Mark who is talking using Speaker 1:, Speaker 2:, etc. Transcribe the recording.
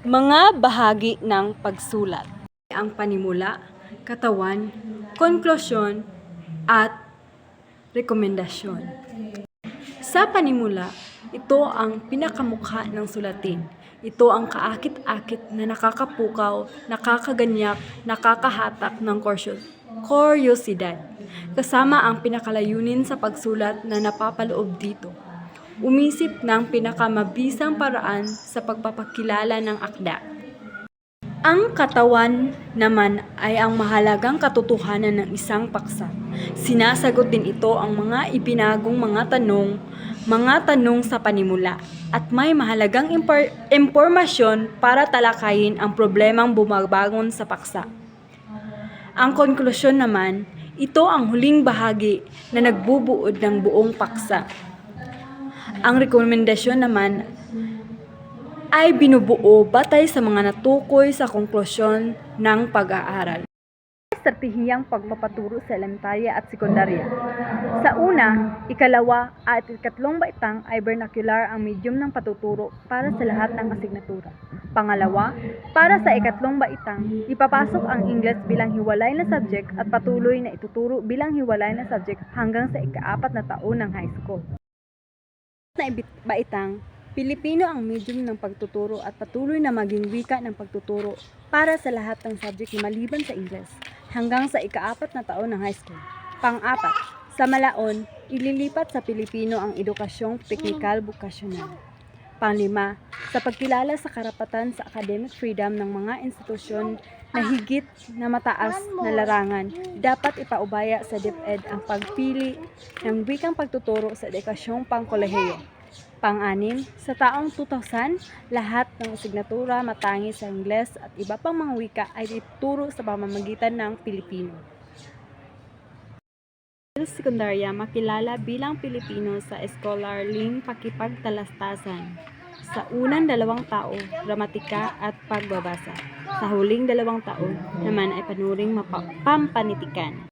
Speaker 1: Mga bahagi ng pagsulat. Ang panimula, katawan, konklusyon, at rekomendasyon. Sa panimula, ito ang pinakamukha ng sulatin. Ito ang kaakit-akit na nakakapukaw, nakakaganyak, nakakahatak ng kuryosidad. Kasama ang pinakalayunin sa pagsulat na napapaloob dito. Umisip ng pinakamabisang paraan sa pagpapakilala ng akda. Ang katawan naman ay ang mahalagang katotohanan ng isang paksa. Sinasagot din ito ang mga ibinagong mga tanong, mga tanong sa panimula, at may mahalagang impor- impormasyon para talakayin ang problemang bumabangon sa paksa. Ang konklusyon naman, ito ang huling bahagi na nagbubuod ng buong paksa. Ang rekomendasyon naman ay binubuo batay sa mga natukoy sa konklusyon ng pag-aaral. Estratehiyang pagpapaturo sa elementarya at sekundarya. Sa una, ikalawa at ikatlong baitang ay vernacular ang medium ng patuturo para sa lahat ng asignatura. Pangalawa, para sa ikatlong baitang, ipapasok ang English bilang hiwalay na subject at patuloy na ituturo bilang hiwalay na subject hanggang sa ikaapat na taon ng high school na baitang, Pilipino ang medium ng pagtuturo at patuloy na maging wika ng pagtuturo para sa lahat ng subject na maliban sa Ingles hanggang sa ikaapat na taon ng high school. Pang-apat, sa Malaon, ililipat sa Pilipino ang edukasyong teknikal bukasyonal. Panglima, sa pagkilala sa karapatan sa academic freedom ng mga institusyon na higit na mataas na larangan, dapat ipaubaya sa DepEd ang pagpili ng wikang pagtuturo sa edukasyong pangkolehiyo. Pang-anim, sa taong 2000, lahat ng asignatura matangi sa Ingles at iba pang mga wika ay ituro sa pamamagitan ng Pilipino. Sa sekundarya, makilala bilang Pilipino sa eskolarling pakipagtalastasan. Sa unang dalawang tao, gramatika at pagbabasa. Sa huling dalawang taon naman ay panuring pampanitikan.